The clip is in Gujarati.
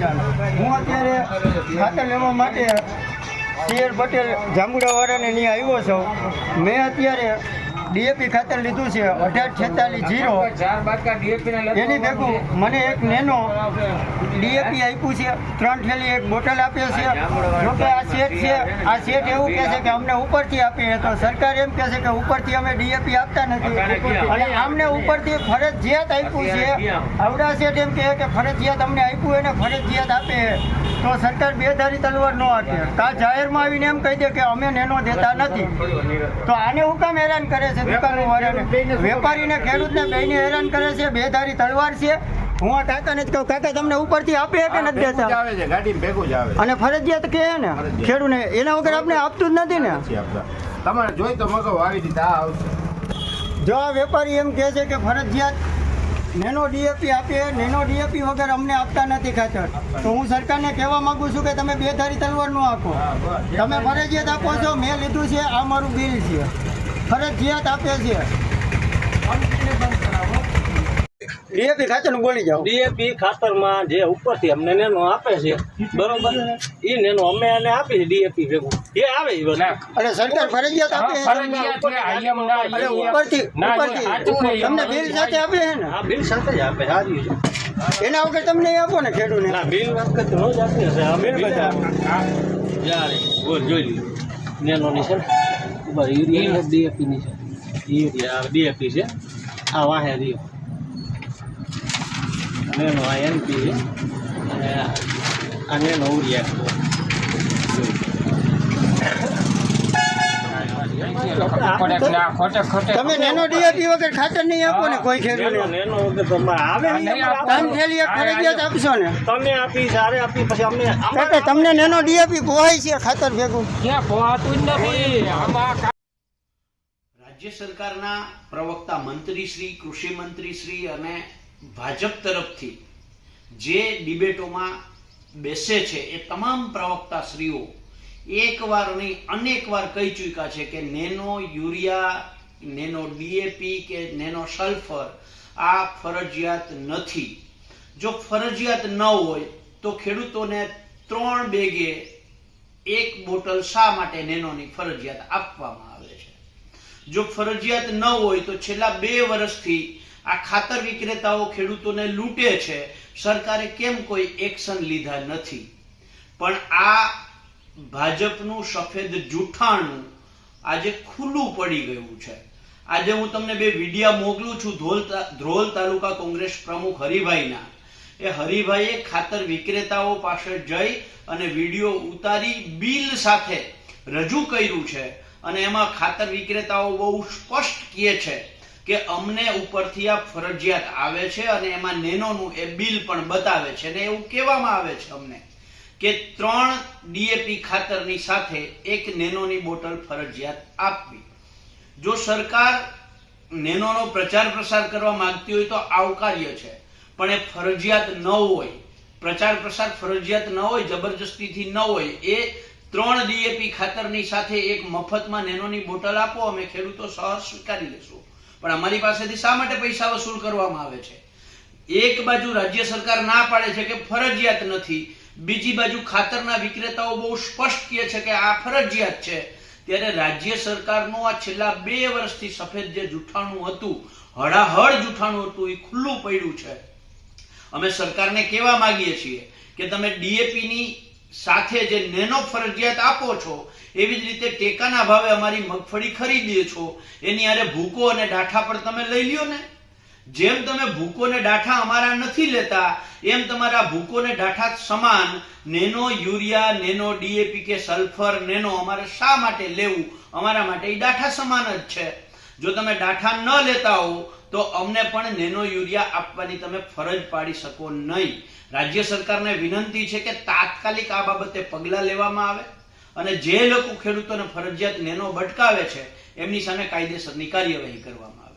હું અત્યારે ખાતર લેવા માટે સી પટેલ જાંબુડાવાળાને ત્યાં આવ્યો છું. મેં અત્યારે ડીએપી ખાતર લીધું છે, અઢાર છેતાલીસ જીરો. એની ભેગું મને એક નેનો ડીએપી આપ્યું છે, ત્રણ થેલી એક બોટલ આપે છે. જો કે આ શેઠ છે, આ શેઠ એવું કહે છે કે અમને ઉપરથી આપીએ તો સરકાર એમ કહે છે કે ઉપરથી અમે ડીએપી આપતા નથી. અને આમને ઉપરથી ફરજિયાત આપ્યું છે. આવડા શેઠ એમ કહે કે ફરજિયાત અમને આપ્યું એને ફરજિયાત આપે. તો સરકાર બેધારી તલવાર ન આપે. કા જાહેરમાં આવીને એમ કહી દે કે અમે નેનો દેતા નથી. તો આને હું કામ હેરાન કરે છે? વેપારીને ખેડૂતને બેયને હેરાન કરે છે બેધારી તલવાર છે. હું આ કાકાને જ કહું કાકા તમને ઉપરથી આપે કે નથી દેતા? આવે છે ગાડી ભેગું જ આવે અને ફરજિયાત કહે ને ખેડૂને એના વગર આપણે આપતું જ નથી ને. તમારે જોઈ તો મગો આવી રીતે આવશે. જો આ વેપારી એમ કહે છે કે ફરજિયાત નેનો ડીએપી આપે નેનો ડીએપી વગર અમને આપતા નથી ખાતર. તો હું સરકારને કહેવા માંગુ છું કે તમે બેધારી તલવાર ન આપો. તમે ફરજિયાત આપો છો મેં લીધું છે આ મારું બિલ છે. ફરજિયાત આપે છે. ડીએપી ખાતરનું બોલી જાઓ ડીએપી ખાતરમાં જે ઉપરથી અમને નેનો આપે છે બરોબર? એ નેનો અમે એને આપી છે ડીએપી ભેગું. એ આવે એ વસ્તુ. અને સરકાર ફરજિયાત આપે? અરે ઉપરથી ઉપરથી તમને બિલ સાથે આપે છે ને? આ બિલ સાથે જ આપે સારી છે. એના વગર તમને આપો ને ખેડૂને ના બિલ વખત રોજ આપે છે અમે બધા બોલ જોઈ લીધું નેનોની છે ઉપર યુરિયા ડીએપીની છે. યુરિયા ડીએપી છે. આ વાહે રહ્યો. એનો આ એનપી છે. અને આ નેનો ઉરિયા તમે નેનો ડીએપી વગર ખાતર નહીં આપો ને કોઈ ખેડૂત. નેનો વગર તમારે આવે ત્રણ થેલી એક ફરજિયાત આપશો ને. તમે આપી સારે આપી પછી અમને તમને નેનો ડીએપી પોહાય છે ખાતર ભેગું. રાજ્ય સરકારના પ્રવક્તા મંત્રી શ્રી કૃષિ મંત્રી શ્રી અને ભાજપ તરફથી જે ડિબેટોમાં બેસે છે એ તમામ પ્રવક્તા શ્રીઓ એકવાર નહીં અનેકવાર કહી ચૂક્યા છે કે નેનો યુરિયા, નેનો ડીએપી કે નેનો સલ્ફર આ ફરજિયાત નથી. જો ફરજિયાત ન હોય તો ખેડૂતોને ત્રણ બેગે એક બોટલ શા માટે નેનોની ફરજિયાત આપવામાં આવે છે? જો ફરજિયાત ન હોય તો છેલ્લા બે વર્ષથી આ ખાતર વિક્રેતાઓ ખેડૂતોને લૂંટે છે. સરકારે કેમ કોઈ એક્શન લીધા નથી? પણ આ ભાજપનું સફેદ જૂઠાણું આજે ખુલ્લું પડી ગયું છે. આજે હું તમને બે વિડિયા મોકલું છું ધ્રોલ તાલુકા કોંગ્રેસ પ્રમુખ હરિભાઈના. એ હરિભાઈએ ખાતર વિક્રેતાઓ પાસે જઈ અને વીડિયો ઉતારી બિલ સાથે રજૂ કર્યું છે અને એમાં ખાતર વિક્રેતાઓ બહુ સ્પષ્ટ કહે છે કે અમને ઉપરથી આ ફરજિયાત આવે છે અને એમાં નેનોનું એ બિલ પણ બતાવે છે અને એવું કહેવામાં આવે છે અમને. કે ત્રણ ડીએપી ખાતરની સાથે એક નેનોની બોટલ ફરજિયાત આપવી. જો સરકાર નેનોનો પ્રચાર પ્રસાર કરવા માંગતી હોય તો આવકાર્ય છે. પણ એ ફરજિયાત ન હોય, પ્રચાર પ્રસાર ફરજિયાત ન હોય, જબરજસ્તીથી ન હોય, એ ત્રણ ડીએપી ખાતરની સાથે એક મફતમાં નેનોની બોટલ આપો, અમે ખેડૂતો સહજ સ્વીકારી લેશું. પણ અમારી પાસેથી શા માટે પૈસા વસૂલ કરવામાં આવે છે? એક બાજુ રાજ્ય સરકાર ના પાડે છે કે ફરજિયાત નથી બીજી બાજુ ખાતરના વિક્રેતાઓ બહુ સ્પષ્ટ કહે છે કે આ ફરજિયાત છે. ત્યારે રાજ્ય સરકારનું આ છેલ્લા બે વર્ષથી સફેદ જે જૂઠાણું હતું, હળાહળ જૂઠાણું હતું, એ ખુલ્લું પડ્યું છે. અમે સરકારને કહેવા માંગીએ છીએ કે તમે ડીએપીની સાથે જે નેનો ફરજિયાત આપો છો, એવી જ રીતે ટેકાના ભાવે અમારી મગફળી ખરીદીએ છો. એની અરે ભૂકો અને ડાઠા પર તમે લઈ લ્યો ને. જેમ તમે ભૂકો ને ડાઠા અમારા નથી લેતા, એમ તમારા ભૂકો ને ડાઠા સમાન. નેનો યુરિયા, નેનો ડીએપી કે સલ્ફર, નેનો અમારે શા માટે લેવું? અમારા માટે એ ડાઠા સમાન જ છે. જો તમે ડાઠા ન લેતા હો, તો અમને પણ નેનો યુરિયા આપવાની તમે ફરજ પાડી શકો નહીં. રાજ્ય સરકારને વિનંતી છે કે તાત્કાલિક આ બાબતે પગલાં લેવામાં આવે અને જે લોકો ખેડૂતોને ફરજિયાત નેનો બટકાવે છે, એમની સામે કાયદેસરની કાર્યવાહી કરવામાં આવે.